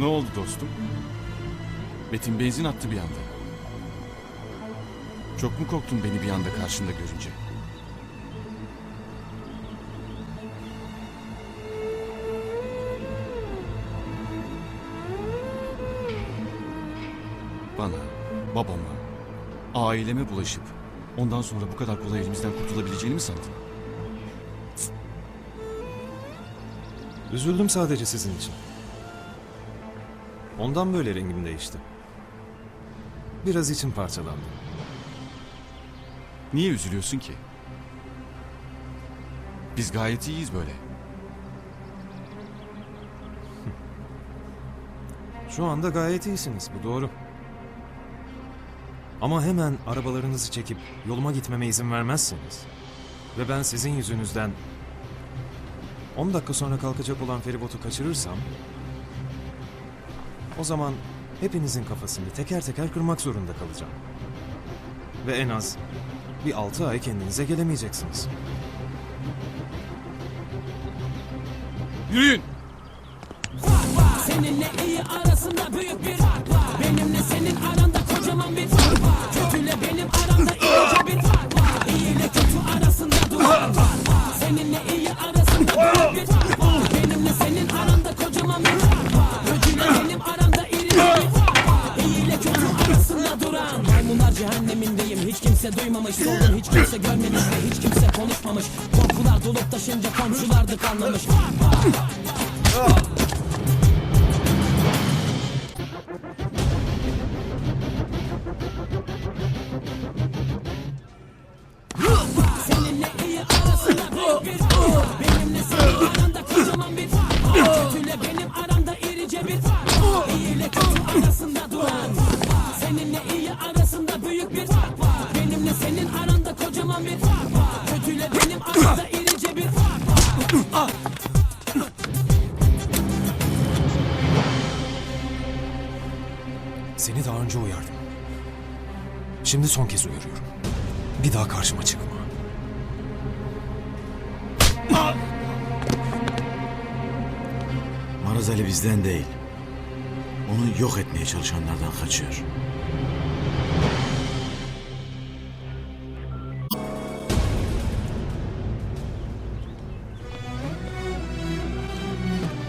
Ne oldu dostum? Betim benzin attı bir anda. Çok mu korktun beni bir anda karşında görünce? Bana, babama, aileme bulaşıp ondan sonra bu kadar kolay elimizden kurtulabileceğini mi sandın? Üzüldüm sadece sizin için. Ondan böyle rengim değişti. Biraz içim parçalandı. Niye üzülüyorsun ki? Biz gayet iyiyiz böyle. Şu anda gayet iyisiniz, bu doğru. Ama hemen arabalarınızı çekip yoluma gitmeme izin vermezseniz ve ben sizin yüzünüzden 10 dakika sonra kalkacak olan feribotu kaçırırsam o zaman hepinizin kafasını teker teker kırmak zorunda kalacağım. Ve en az bir 6 ay kendinize gelemeyeceksiniz. Yürüyün! Seninle iyi arasında büyük bir fark var Benimle senin aranda kocaman bir fark var kimse duymamış. Soldum hiç kimse görmemiş ve hiç kimse konuşmamış. Korkular dolup taşınca komşulardık anlamış Fark var Seninle iyi arasında büyük bir Seni daha önce uyardım. Şimdi son kez uyarıyorum. Bir daha karşıma çıkma. Maraz Ali bizden değil. Onu yok etmeye çalışanlardan kaçıyor.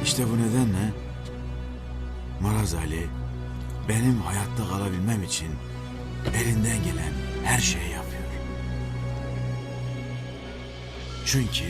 İşte bu nedenle Maraz Ali benim hayatta kalabilmem için elinden gelen her şeyi yapıyor. Çünkü